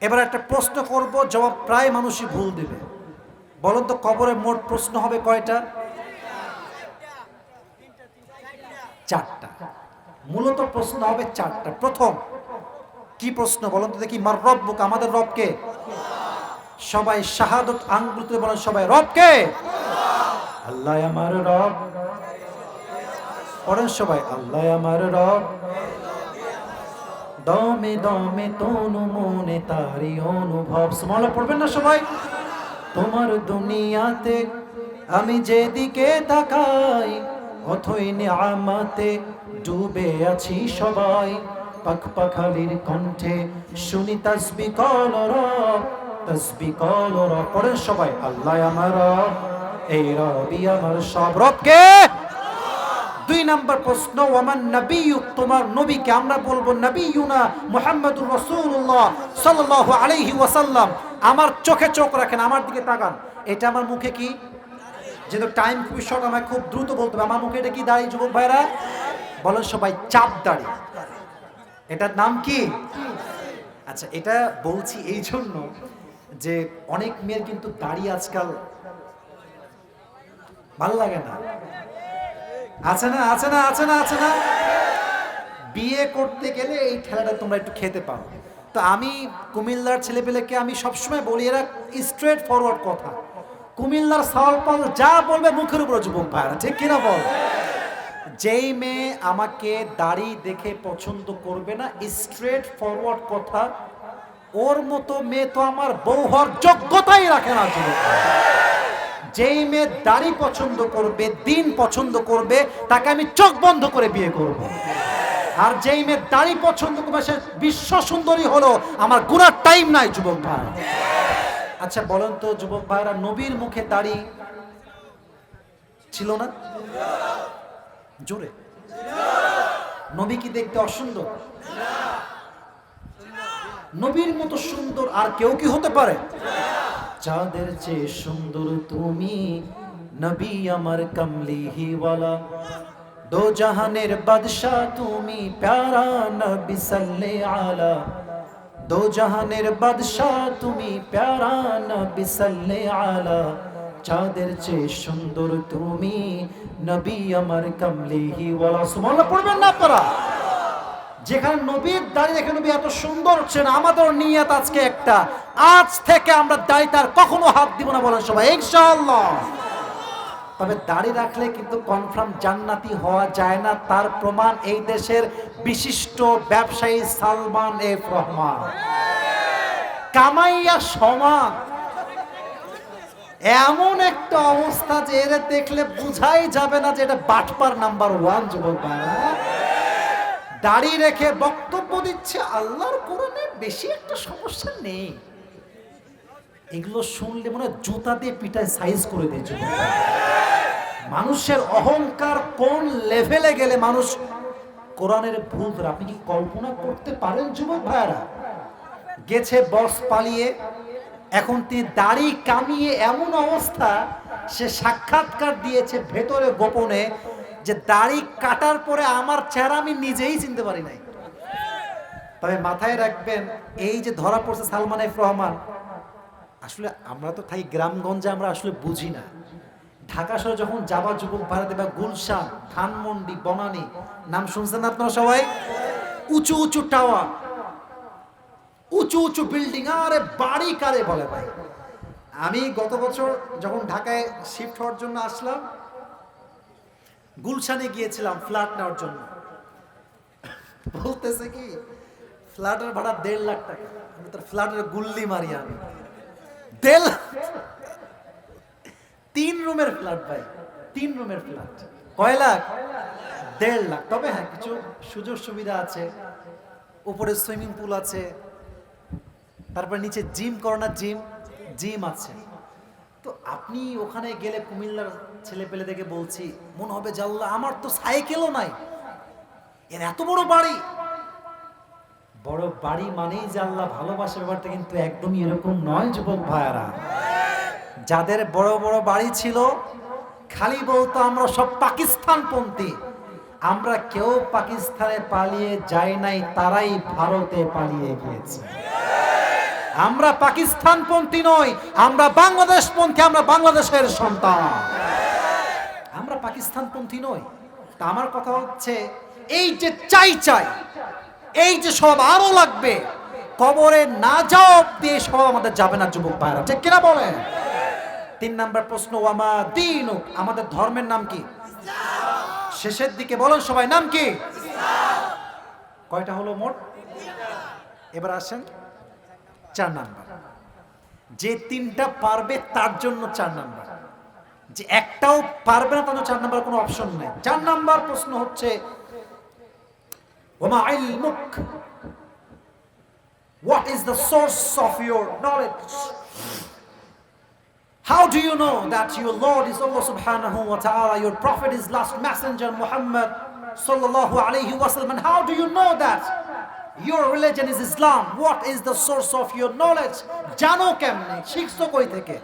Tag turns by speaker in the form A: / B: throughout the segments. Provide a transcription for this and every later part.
A: এবার একটা প্রশ্ন করব, জবাব প্রায় মানুষই ভুল দেবে। বলুন তো, কবরে মোট প্রশ্ন হবে কয়টা? চারটা। মূলত প্রশ্ন হবে চারটা। প্রথম, কি প্রশ্ন? বলুন তো দেখি, মার রব বুক আমাদের রবকে? সবাই শাহাদত আঙ্গুলতে বলেন, সবাই রবকে? আল্লাহ আমার রব। পড়েন সবাই, আল্লাহ আমার রব। দমে দমে তনু মনে তারি অনুভব। সুমালা পড়বেন না সবাই? তোমার দুনিয়াতে আমি যেদিকে তাকাই, অথই আমাতে ডুবে আছি সবাই। পাখ পাখালির কণ্ঠে শুনি তসবি কল তসবি কল পড়েন সবাই, আল্লাহ আমার এই রবি আমার সব। রবকে দুই নম্বর প্রশ্ন ওমান নবিয়ুক তোমার নবীকে আমরা বলব নবিয়ুনা মুহাম্মদুর রাসূলুল্লাহ সাল্লাল্লাহু আলাইহি ওয়াসাল্লাম। আমার চোখে চোখ রাখেন, আমার দিকে তাকান। এটা আমার মুখে কি? যেহেতু টাইম খুবই শর্ট আমায় খুব দ্রুত বলতে হবে। আমার মুখে এটা কি দাঁড়িয়ে, যুবক ভাইরা বলেন সবাই, চাপ দাড়ি এটার নাম কি? আচ্ছা এটা বলছি এই জন্য যে অনেক মেয়ের কিন্তু দাড়ি আজকাল ভালো লাগে না। আছে না আছে না আছে না আছে না? বিয়ে করতে গেলে এই খেলাটা তোমরা একটু খেতে পারো। তো আমি কুমিল্লার ছেলেপেলেকে আমি সবসময় বলি, এরা স্ট্রেট ফরওয়ার্ড কথা। কুমিল্লার সাওয়াল পাল যা বলবে মুখের উপর যুবক ভাইরা ঠিক কিনা বল? যেই মেয়ে আমাকে দাড়ি দেখে পছন্দ করবে না স্ট্রেট ফরওয়ার্ড কথা, ওর মতো মেয়ে তো আমার বউ হওয়ার যোগ্যতাই রাখে না যুবক। যেই মেয়ে দাড়ি পছন্দ করবে, দিন পছন্দ করবে, তাকে আমি চোখ বন্ধ করে বিয়ে করব। আর যেই মেয়ে দাড়ি পছন্দ করবে, সে বিশ্ব সুন্দরী হলো, আমার গুণার টাইম নাই, যুবক ভাই। আচ্ছা বলেন তো, যুবক ভাইরা, নবীর মুখে দাড়ি ছিল না? জোরে। নবী কি দেখতে অসুন্দর? নবীর মতো সুন্দর আর কেউ কি হতে পারে? চাঁদের চেয়ে সুন্দর তুমি, নবী আমার কমলি হিওয়ালা দো জাহানের বাদশাহ তুমি, প্যারা নবী সাল্লে আলা দো জাহানের বাদশাহ তুমি, প্যারা নবী সাল্লে আলা চাঁদের চেয়ে সুন্দর তুমি, নবী আমার কমলি হিওয়ালা সুবহানাল্লাহ, পড়বেন না আপনারা? যেখানে নবীর দাড়ি দেখে নবী এত সুন্দর হচ্ছে না আমাদের নিয়ত আজকে একটা। আজ থেকে আমরা দাড়ি তার কখনো হাত দিব না বলেন সবাই, ইনশাআল্লাহ। তবে দাড়ি রাখলে কিন্তু কনফার্ম জান্নাতি হওয়া যায় না, তার প্রমাণ এই দেশের বিশিষ্ট ব্যবসায়ী সালমান এফ রহমান। কামাইয়া সমান এমন একটা অবস্থা যে এর দেখলে বুঝাই যাবে না যে এটা বাটপার নাম্বার ওয়ান যুবক ভাইরা। দাড়ি রেখে বক্তব্য দিচ্ছে আল্লাহর কোরআনে, বেশি একটা সমস্যা নেই। এগুলো শুনলে মনে জুতা দিয়ে পিঠায় সাইজ করে দিয়েছে। মানুষের অহংকার কোন লেভেলে গেলে মানুষ কোরআনের ভুল ধরে আপনি কি কল্পনা করতে পারেন, যুবক ভাইয়ারা? গেছে বস পালিয়ে, এখন তিনি দাড়ি কামিয়ে এমন অবস্থা, সে সাক্ষাৎকার দিয়েছে ভেতরে গোপনে যে দাড়ি কাটার পরে আমার চেহারা আমি নিজেই চিনতে পারি নাই। তবে মাথায় রাখবেন, এই যে ধরা পড়ছে সালমান এফ রহমান, আসলে আমরা তো থাকি গ্রামগঞ্জে, আমরা আসলে বুঝি না। ঢাকা শহরে যখন যাবা যুবক ভারতে বা গুলশান, ধানমন্ডি, বনানী, নাম শুনছেন আপনারা সবাই? উঁচু উঁচু টাওয়ার, উঁচু উঁচু বিল্ডিং, আরে বাড়ি কারে বলে ভাই? আমি গত বছর যখন ঢাকায় শিফট হওয়ার জন্য আসলাম গুলশানে গিয়েছিলাম ফ্ল্যাট নেওয়ার জন্য। বলতেছে কি, ফ্ল্যাটের ভাড়া দেড় লাখ টাকা। আমি তার ফ্ল্যাটের গুল্লি মারি আমি। তিন রুমের ফ্ল্যাট ভাই, তিন রুমের ফ্ল্যাট। কয় লাখ? দেড় লাখ। তবে হ্যাঁ কিছু সুযোগ সুবিধা আছে। উপরে সুইমিং পুল আছে। তারপর নিচে জিম করোনা জিম জিম আছে। তো আপনি ওখানে গেলে কুমিল্লার ছেলে পেলে দেখে বলছি, মনে হবে জাল্লা আমার তো সাইকেলও নাই। এর এত বড় বাড়ি। বড় বাড়ি মানেই যে আল্লাহ ভালোবাসে ব্যাপারটা কিন্তু একদমই এরকম নয়, যুবক ভাইয়ারা। যাদের বড় বড় বাড়ি ছিল, খালি বলতো, আমরা সব পাকিস্তান পাকিস্তানপন্থী। আমরা কেউ পাকিস্তানে পালিয়ে যাই নাই, তারাই ভারতে পালিয়ে গিয়েছে। আমরা পাকিস্তানপন্থী নই, আমরা বাংলাদেশপন্থী, আমরা বাংলাদেশের সন্তান। আমরা পাকিস্তানপন্থী নই। তা আমার কথা হচ্ছে, এই যে চাই চাই, এই যে সব আরও লাগবে, কবরে না যাও দিয়ে সব আমাদের যাবে না, যুবক ভাইরা ঠিক কিনা বলেন? তিন নাম্বার প্রশ্ন, ওয়ামা দিন আমাদের ধর্মের নাম কি? শেষের দিকে বলেন সবাই, নাম কি? কয়টা হলো মোট? এবার আসেন। চার নাম্বার যে তিনটা পারবে তার জন্য চার নাম্বার যে একটাও পারবে না তার চার নাম্বার কোনো অপশন নেই চার নাম্বার প্রশ্ন হচ্ছে What is the source of your knowledge? How do you know that your Lord is Allah subhanahu wa ta'ala, your Prophet is last messenger Muhammad sallallahu alayhi wa sallam? And how do you know that your religion is Islam? What is the source of your knowledge? জানো কেমনে? শিখছো কই থেকে?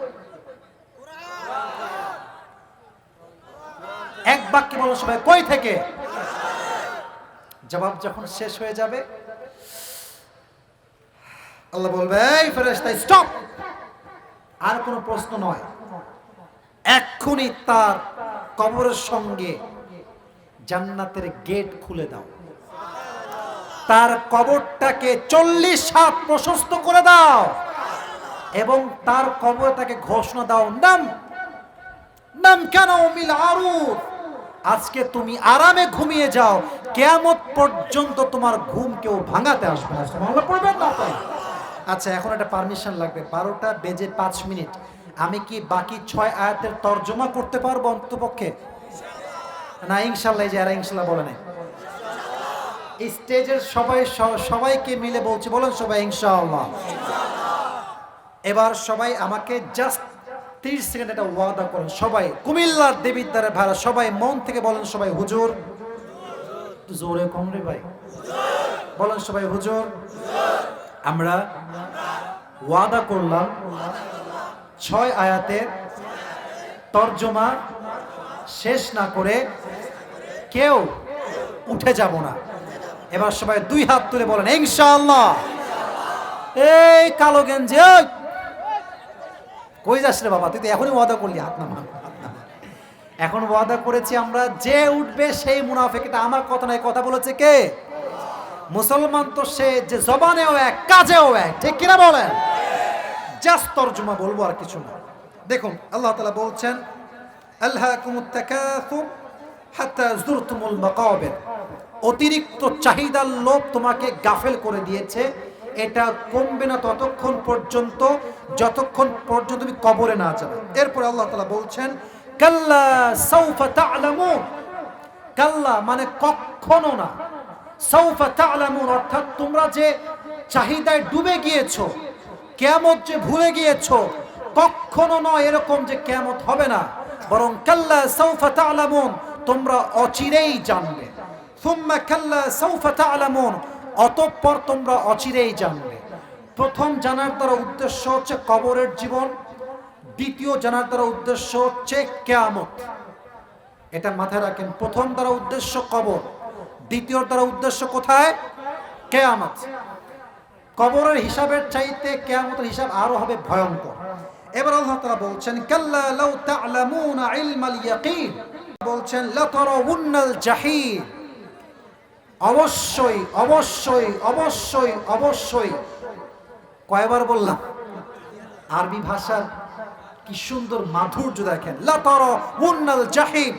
A: এক বাক্যে বলো সবাই, কই থেকে? জবাব যখন শেষ হয়ে যাবে, আল্লাহ বলবে, এই ফেরেশতা স্টপ আর কোনো প্রশ্ন নয়। এক্ষুনি তার কবরের সঙ্গে জান্নাতের গেট খুলে দাও। তার কবরটাকে চল্লিশ হাত প্রশস্ত করে দাও এবং তার কবরে তাকে ঘোষণা দাও, নাম নাম কেন মিল আরুফ আজকে তুমি আরামে ঘুমিয়ে যাও, কেয়ামত পর্যন্ত তোমার ঘুম কেউ ভাঙাতে আসবে না। আচ্ছা এখন একটা পারমিশন লাগবে। বারোটা বেজে পাঁচ মিনিট। আমি কি বাকি ছয় আয়াতের তর্জমা করতে পারব অন্তপক্ষে? না, ইনশাল্লাহ যে এরা ইনশাল্লাহ বলে নাই। স্টেজের সবাই সবাইকে মিলে বলছি, বলেন সবাই, ইনশাআল্লাহ। এবার সবাই আমাকে জাস্ট তিরিশ সেকেন্ড একটা ওয়াদা করেন। সবাই কুমিল্লার দেবীর দ্বারা ভাড়া, সবাই মন থেকে বলেন সবাই, হুজুর। জোরে কম রে ভাই। বলেন সবাই, হুজুর। আমরা ওয়াদা করলাম ছয় আয়াতের তর্জমা শেষ না করে কেউ উঠে যাব না। এবার সবাই দুই হাত তুলে বলেন, ইনশাআল্লাহ। এই কালো গেঞ্জি কই যাস রে বাবা, তুই তো এখনই ওয়াদা করলি, হাত নামা এখন ওয়াদা করেছি আমরা, যে উঠবে সেই মুনাফেক এটা আমার কথা নয়, কথা বলেছে কে? মুসলমান তো সে যে জবানেও এক, কাজেও এক, ঠিক কিনা বলেন? জাস্ট তর্জমা বলব আর কিছু না। দেখুন, আল্লাহ তালা বলছেন আল্লাহকুমুত তাকাসুর হাত্তা যুরতুমুল মাকাবির। অতিরিক্ত চাহিদার লোভ তোমাকে গাফেল করে দিয়েছে। এটা কমবে না ততক্ষণ পর্যন্ত, যতক্ষণ পর্যন্ত তুমি কবরে না যাবে। এরপর আল্লাহ তালা বলছেন, কাল্লা সাউফা তা'লামুন। কাল্লা মানে কখনো না। সৌফা তা'লামুন অর্থাৎ তোমরা যে চাহিদায় ডুবে গিয়েছো, কেয়ামত যে ভুলে গিয়েছো, কখনো নয় এরকম যে কেয়ামত হবে না। বরং কাল্লা সৌফা তা'লামুন, তোমরা অচিরেই জানবে। সুম্মা কাল্লা সৌফা তা'লামুন। অতঃপর তোমরা অচিরেই জানবে। প্রথম জানার দ্বারা উদ্দেশ্য হচ্ছে কবরের জীবন, দ্বিতীয় জানার দ্বারা উদ্দেশ্য হচ্ছে কেয়ামত। এটা মাথায় রাখেন, প্রথম দ্বারা উদ্দেশ্য কবর, দ্বিতীয় দ্বারা উদ্দেশ্য কোথায়? কেয়ামত। কবরের হিসাবের চাইতে কেয়ামতের হিসাব আরও হবে ভয়ঙ্কর। এবার আল্লাহ তাআলা বলছেন, কাল্লা লাউ তা'লামুনা ইলমাল ইয়াকিন। বলছেন লাতারাউন্নাল জাহিম অবশ্যই অবশ্যই অবশ্যই অবশ্যই। কয়বার বললাম? আরবি ভাষার কি সুন্দর মাধুর্য দেখেন। উন্নাল জাহিম।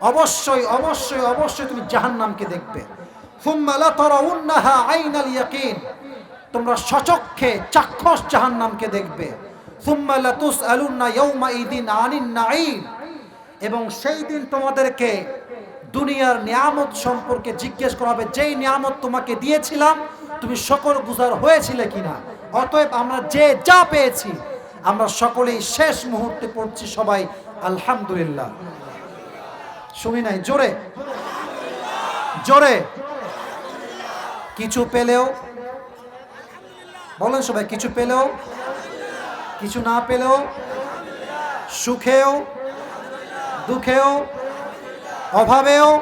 A: অবশ্যই অবশ্যই অবশ্যই তুমি জাহান্নামকে দেখবে। তোমরা সচক্ষে চাক্ষুষ জাহান্নামকে দেখবে। আলুন্না ইদিন এবং সেই দিন তোমাদেরকে দুনিয়ার নিয়ামত সম্পর্কে জিজ্ঞেস করা হবে, যেই নিয়ামত তোমাকে দিয়েছিলাম, তুমি সকল গুজার হয়েছিলে কিনা? অতএব আমরা যে যা পেয়েছি, আমরা সকলেই শেষ মুহূর্তে পড়ছি সবাই, আলহামদুলিল্লাহ। শুনি নাই, জোরে? জোরে? কিছু পেলেও? বলেন সবাই, কিছু পেলেও? কিছু না পেলেও? সুখেও? দুঃখেও? অভাবেও,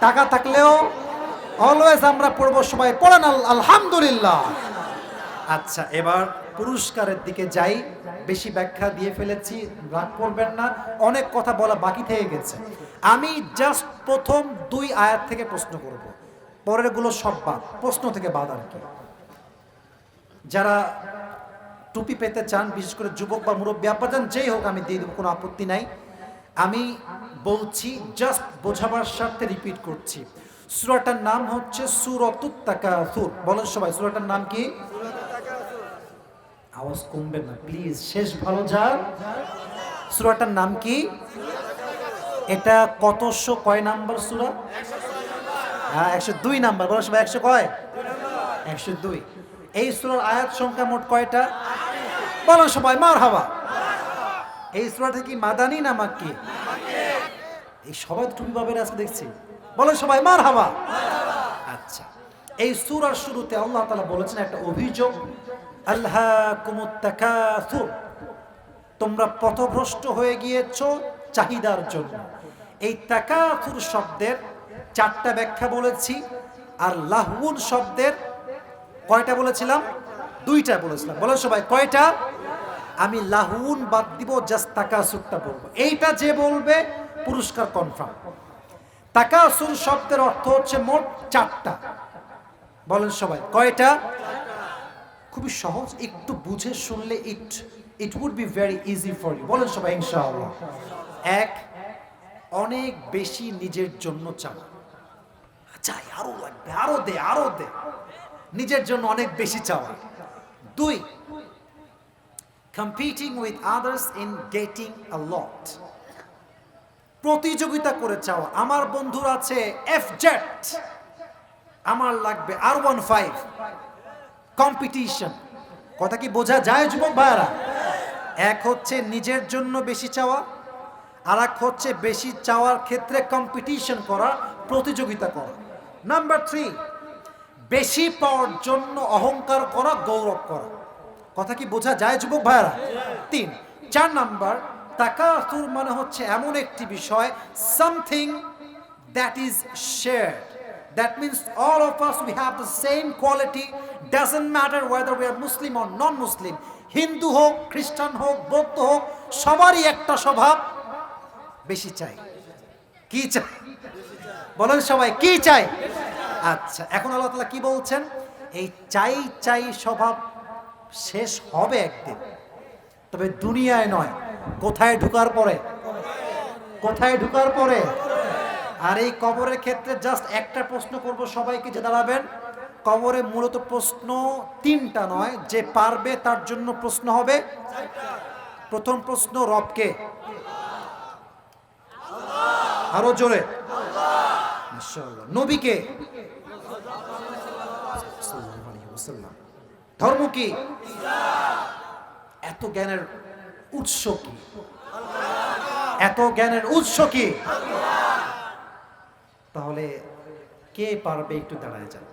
A: টাকা থাকলেও অলওয়েজ আমরা পড়ব সবাই পড়েন আল- আলহামদুলিল্লাহ। আচ্ছা এবার পুরস্কারের দিকে যাই। বেশি ব্যাখ্যা দিয়ে ফেলেছি, রাগ করবেন না। অনেক কথা বলা বাকি থেকে গেছে। আমি জাস্ট প্রথম দুই আয়াত থেকে প্রশ্ন করব। পরেরগুলো সব বাদ। প্রশ্ন থেকে বাদ আর কি। যারা টুপি পেতে চান, বিশেষ করে যুবক বা মুরব্বী, আব্বাজান, যেই হোক, আমি দিয়ে দেবো, কোনো আপত্তি নাই। আমি বলছি জাস্ট বোঝাবার স্বার্থে রিপিট করছি। সুরাটার নাম হচ্ছে সুরতুত তাকাসুর বলেন সবাই সুরাটার নাম কি? আওয়াজ কমবে না প্লিজ শেষ ভালো যার। সুরাটার নাম কি? এটা কতশো কয় নাম্বার সুরা? হ্যাঁ একশো দুই নাম্বার। বলো সবাই একশো কয়? একশো দুই। এই সুরার আয়াত সংখ্যা মোট কয়টা? বলো সবাই মার হাওয়া এই সুরাটা কি মাদানি না মাক্কি? এই সবাই টুপি পাবেন আজকে দেখছি। বলেন সবাই মার হাওয়া আচ্ছা এই সুরার শুরুতে আল্লাহ তালা বলেছেন একটা অভিযোগ আল্লাহ কুমুত্তাকাসুর তোমরা পথভ্রষ্ট হয়ে গিয়েছ চাহিদার জন্য। এই তাকাসুর শব্দের চারটা ব্যাখ্যা বলেছি, আর লাহুন শব্দের কয়টা বলেছিলাম? দুইটা বলেছিলাম। বলেন সবাই, কয়টা? আমি লাহুন বাদ দিব, জাস্ট তাকা তাকাসুরটা বলব। এইটা যে বলবে, পুরস্কার কনফার্ম তাকা তাকাসুর শব্দের অর্থ হচ্ছে মোট চারটা। বলেন সবাই, কয়টা? খুবই সহজ, একটু বুঝে শুনলে it it would be very easy for you বলেন সবাই, ইনশাআল্লাহ। এক, অনেক বেশি নিজের জন্য চাওয়া। চাই আরও লাগবে, আরও দে আরও দে। নিজের জন্য অনেক বেশি চাওয়া। দুই competing with others in getting a lot প্রতিযোগিতা করে চাওয়া আমার বন্ধুর আছে এফ জেট আমার লাগবে আর ওয়ান ফাইভ কম্পিটিশন কথা কি বোঝা যায়, যুবক ভাইয়ারা? এক হচ্ছে নিজের জন্য বেশি চাওয়া আর এক হচ্ছে বেশি চাওয়ার ক্ষেত্রে কম্পিটিশন করা, প্রতিযোগিতা করা। নাম্বার থ্রি বেশি পাওয়ার জন্য অহংকার করা, গৌরব করা। কথা কি বোঝা যায়, যুবক ভাইয়ারা? তিন, চার নাম্বার তাকাতুর মানে হচ্ছে এমন একটি বিষয় something that is share That means all of us, we have the same quality. Doesn't matter whether we are Muslim or non-Muslim. Hindu হোক খ্রিস্টান হোক, বৌদ্ধ হোক, সবারই একটা স্বভাব বেশি চাই। কি চাই? বলেন সবাই, কি চাই? আচ্ছা এখন আল্লাহ তাআলা কি বলছেন? এই চাই চাই স্বভাব শেষ হবে একদিন। তবে দুনিয়ায় নয়, কোথায় ঢুকার পরে? কোথায় ঢুকার পরে? আর এই কবরের ক্ষেত্রে জাস্ট একটা প্রশ্ন করব সবাইকে, যে দাঁড়াবেন। কবরে মূলত প্রশ্ন তিনটা নয়, যে পারবে তার জন্য প্রশ্ন হবে। প্রথম প্রশ্ন, রবকে। আরও জোরে। নবীকে। ওয়াসাল্লাম। ধর্ম কি? এত জ্ঞানের উৎস কি? এত জ্ঞানের উৎস কি? তাহলে কে পারবে একটু দাঁড়ায় যান?